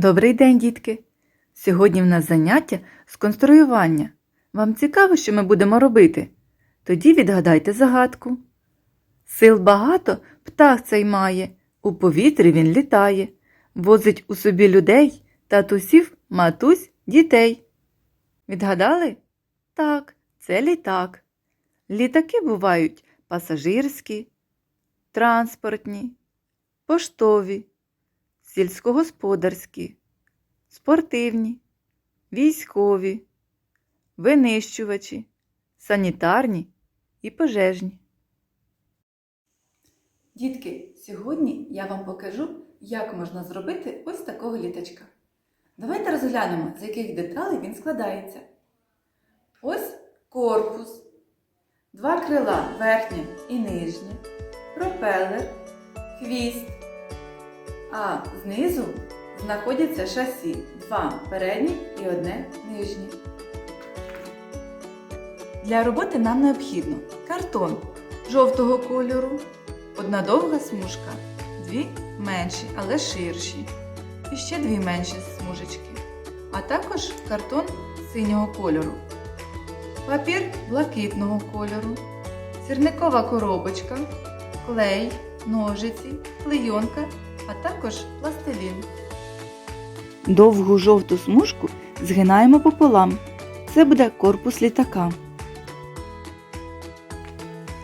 Добрий день, дітки! Сьогодні в нас заняття з конструювання. Вам цікаво, що ми будемо робити? Тоді відгадайте загадку. Сил багато птах цей має, у повітрі він літає, возить у собі людей, татусів, матусь, дітей. Відгадали? Так, це літак. Літаки бувають пасажирські, транспортні, поштові, сільськогосподарські, спортивні, військові, винищувачі, санітарні і пожежні. Дітки, сьогодні я вам покажу, як можна зробити ось такого літачка. Давайте розглянемо, з яких деталей він складається. Ось корпус, два крила верхнє і нижнє, пропелер, хвіст. А знизу знаходяться шасі, два передні і одне нижнє. Для роботи нам необхідно картон жовтого кольору, одна довга смужка, дві менші, але ширші, і ще дві менші смужечки, а також картон синього кольору, папір блакитного кольору, сірникова коробочка, клей, ножиці, клейонка, а також пластилін. Довгу жовту смужку згинаємо пополам. Це буде корпус літака.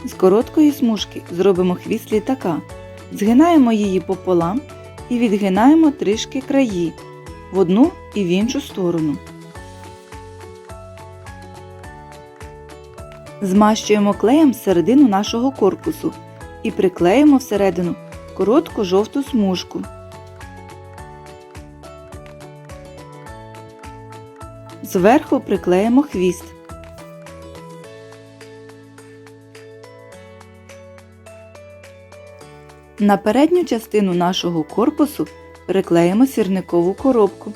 З короткої смужки зробимо хвіст літака. Згинаємо її пополам і відгинаємо трішки краї в одну і в іншу сторону. Змащуємо клеєм середину нашого корпусу і приклеїмо всередину коротку жовту смужку. Зверху приклеїмо хвіст. На передню частину нашого корпусу приклеїмо сірникову коробку.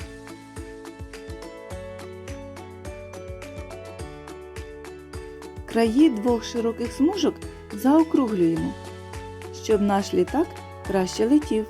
Краї двох широких смужок заокруглюємо, щоб наш літак краще летів.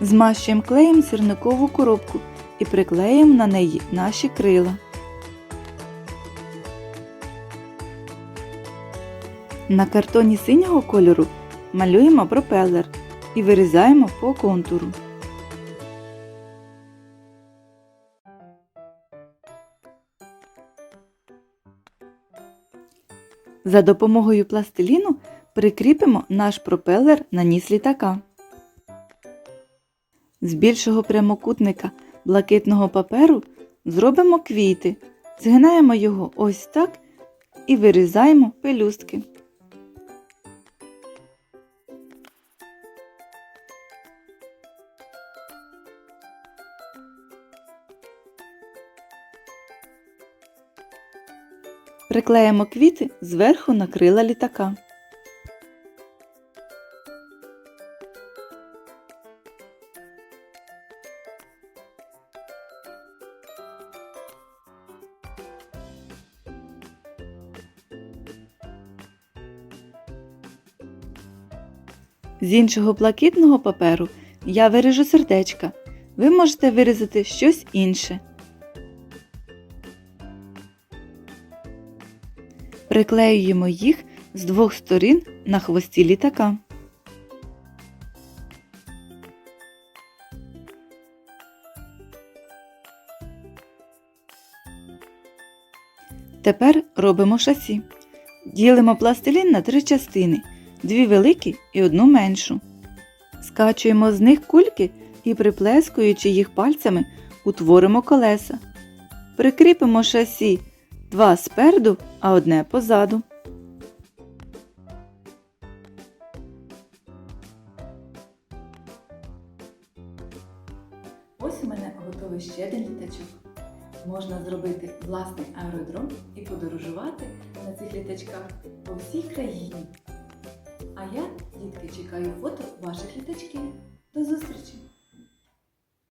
Змащуємо клеєм сірникову коробку і приклеїмо на неї наші крила. На картоні синього кольору малюємо пропелер і вирізаємо по контуру. За допомогою пластиліну прикріпимо наш пропелер на ніс літака. З більшого прямокутника блакитного паперу зробимо квіти, згинаємо його ось так і вирізаємо пелюстки. Приклеїмо квіти зверху на крила літака. З іншого блакитного паперу я виріжу сердечка. Ви можете вирізати щось інше. Приклеюємо їх з двох сторін на хвості літака. Тепер робимо шасі. Ділимо пластилін на три частини, дві великі і одну меншу. Скачуємо з них кульки і, приплескуючи їх пальцями, утворимо колеса. Прикріпимо шасі два спереду, а одне позаду. Ось у мене готовий ще один літачок. Можна зробити власний аеродром і подорожувати на цих літачках по всій країні. А я, дітки, чекаю фото ваших літачків. До зустрічі!